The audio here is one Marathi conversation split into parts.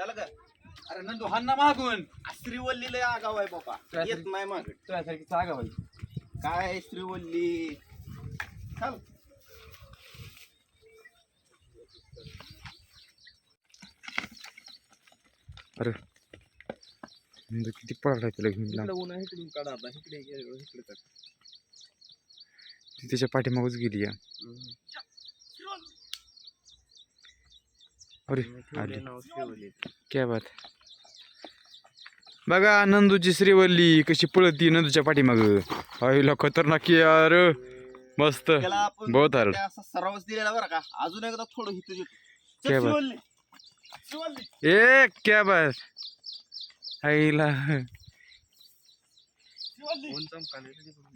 चला का अरे नंदू हाना मागून. श्रीवल्लीला आगाव आहे बाबा येत नाही माग. तुझ्यासारखी जागा बाई. काय श्रीवल्ली? चल. अरे म्हणजे किती पडला तुला घेऊन लांब. इकडं ऊन आहे इकडून काढा आता. इकडे इकडे इकडे काढ. ती त्याच्या पाठीमागच गेली या. अरे आली. क्या बात. बघा नंदूची श्रीवल्ली कशी पळती नंदूच्या पाठीमाग. आईला खतरनाक यार. मस्त. बहुत असा सरावच दिलेला बरं का. अजून एकदा थोडं चल, काय बात. ए क्या बात. आईला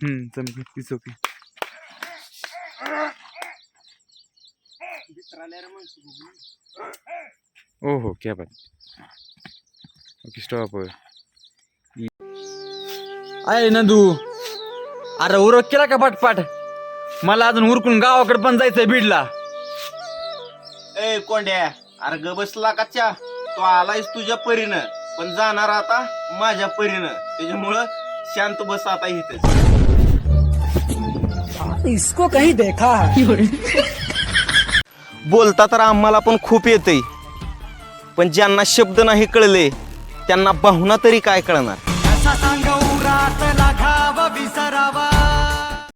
हम्म चमक ओके मित्राला. ओ हो क्या बात ओके स्टॉप अरे नंदू अरे उरक केला का पटपाट? मला अजून उरकून गावाकडे पण जायचंय बीडला. ए कोंड्या अरे ग बसला कच्च्या तो आलायस तुझ्या परीनं पण जाणार आता माझ्या परीनं. त्याच्यामुळं शांत बस आता इथेच. इसको कहीं देखा है? बोलता तर आम्हाला पण खूप येते पण ज्यांना शब्द नाही कळले त्यांना भावना तरी काय कळणार?